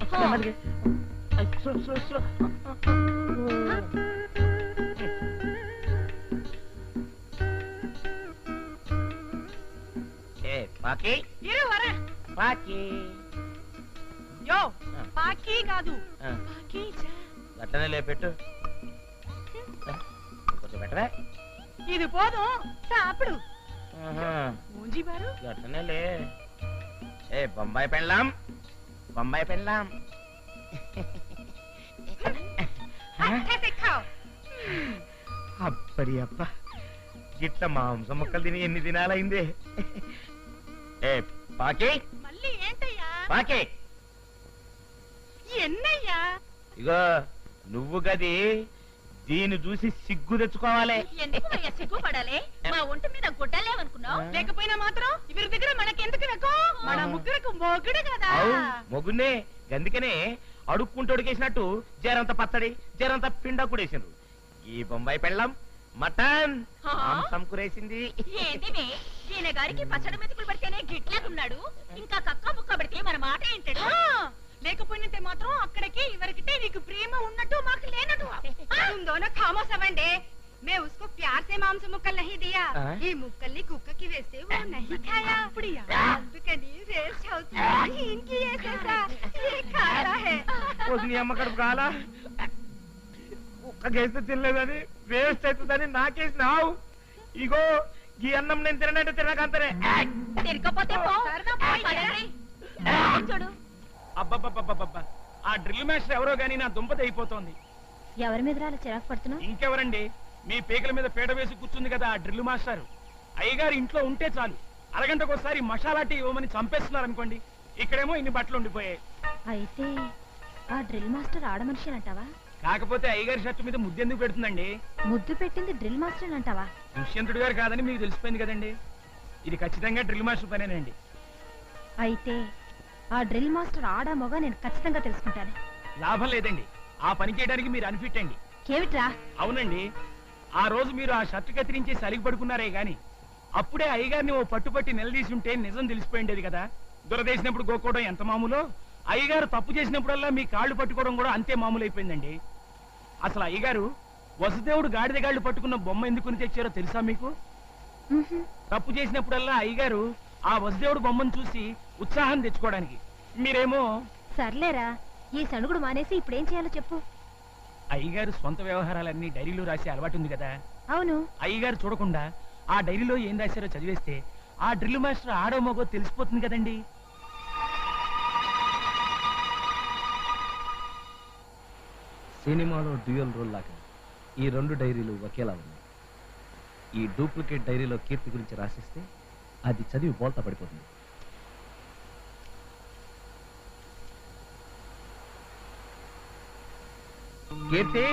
ఏ పాకి? ఇరు వరా. పాకి. యో ఆ. పాకీ కాదు. ఆ, పాకీ చా. అట్టనే లేపెట్టు. ఆ, కొంచెం పెట్టవే. ఇది పోదుం. సాపుడు మూంజీ బారు అట్టనే లే. ఏ బొంబాయి పెళ్ళాం. బొంబాయి పెళ్ళాం. అప్పడి అప్ప గిట్ల మాంసం ముక్కలు తిని ఎన్ని దినాలైంది. ఏ పాకి. మళ్ళీ ఏంటయ్యా? పాకి. ఎన్నయ్యా? ఇగో నువ్వు గది దీన్ని చూసి సిగ్గు తెచ్చుకోవాలి. ఎందుకు సిగ్గుపడాలి? మా ఒంటి మీద గుడ్డలేవనుకున్నావు ఆ. లేకపోయినా మాత్రం ఇవరి దగ్గర వెకో మన ముగ్గురకు మొగుడు కదా. మొగుడే అందుకనే అడుక్కుంటోడికేసినట్టు జరంత పచ్చడి జరంత పిండ కూడేసిండ్రు ఈ బొంబాయి పెళ్ళం మటన్ మాంసం కూరేసింది. గారికి పచ్చడి మెతుకులు పడితేనే గిట్లాగున్నాడు. ఇంకా కక్క ముక్క పడితే మన మాట ఏంటాడు? లేకపోయినంతే మాత్రం అక్కడికి ఇవరికిటే నీకు ప్రేమ ఉన్నట్టు మాకు లేనట్టు. ఉందోన ఖామోసమండి मैं उसको प्यार से मांस मुक्कल नहीं दिया ఆ? ఈ ముక్కల్ని కుక్కకి వేస్తే वो नहीं खाया అందుకని వేస్ట్ అవుతుంది ఇంకి వేసేసా ये खाया है వదిలి అమ్మ కడుపు కాలా కుక్కకేస్తే తినలేదని వేస్ట్ అవుతుందని నాకేసినావు ఇగో ఈ అన్నం నేను తిననంటే తినకంతనే తిరగపోతే పో సరదా పోయి. పదండి. చూడు అబ్బబ్బబ్బబ్బబ్బ ఆ డ్రిల్ మాస్టర్ ఎవరో గానీ నా దుంపతి అయిపోతోంది ఎవరి మీద అలా చిరాకు పడుతున్నావు ఇంకెవరండి మీ పేకల మీద పీట వేసి కూర్చుంది కదా ఆ డ్రిల్ మాస్టర్. అయ్యగారు ఇంట్లో ఉంటే చాలు. అరగంటకోసారి మసాలా టీ ఇవ్వమని చంపేస్తున్నారు అనుకోండి ఇక్కడేమో ఇన్ని బట్టలు ఉండిపోయాయి. అయితే ఆ డ్రిల్ మాస్టర్ ఆడమనిషి అంటావా? కాకపోతే అయ్యగారి షర్ట్ మీద ముద్దెందుకు పెడుతుందండి? ముద్దు పెట్టింది డ్రిల్ మాస్టర్ అంటావా? దుష్యంతుడు గారు కాదని మీకు తెలిసిపోయింది కదండి. ఇది ఖచ్చితంగా డ్రిల్ మాస్టర్ పనేనండి. అయితే ఆ డ్రిల్ మాస్టర్ ఆడా మొగ నేను ఖచ్చితంగా తెలుసుకుంటాను. లాభం లేదండి. ఆ పని చేయడానికి మీరు అన్ఫిట్ అండి. కేవిట్రా? అవునండి. ఆ రోజు మీరు ఆ షర్ట్ కత్తిరించి సలిగి పడుకున్నారే గాని అప్పుడే అయ్యగారిని ఓ పట్టుపట్టి నిలదీసి ఉంటే నిజం తెలిసిపోయిండేది కదా. దురదేసినప్పుడు గోక్కోవడం ఎంత మామూలో? అయ్యగారు తప్పు చేసినప్పుడల్లా మీ కాళ్ళు పట్టుకోవడం కూడా అంతే మామూలు అయిపోయిందండి అసలు అయ్యగారు వసుదేవుడు గాడిద గాళ్ళు పట్టుకున్న బొమ్మ ఎందుకుని తెచ్చారో తెలుసా మీకు? తప్పు చేసినప్పుడల్లా అయ్యగారు ఆ వసుదేవుడు బొమ్మను చూసి ఉత్సాహం తెచ్చుకోవడానికి. మీరేమో సర్లేరా ఈ సణుగుడు మానేసి ఇప్పుడేం చేయాలో చెప్పు. అయ్యగారు సొంత వ్యవహారాలన్నీ డైరీలో రాసే అలవాటు ఉంది కదా. అవును. అయ్యగారు చూడకుండా ఆ డైరీలో ఏం రాశారో చదివేస్తే ఆ డ్రిల్ మాస్టర్ ఆడో మగో తెలిసిపోతుంది కదండి. సినిమాలో డ్యూయల్ రోల్ లాగా ఈ రెండు డైరీలు ఒకేలా ఉన్నాయి. ఈ డూప్లికేట్ డైరీలో కీర్తి గురించి రాసిస్తే అది చదివి బోల్తా పడిపోతుంది. కీర్తి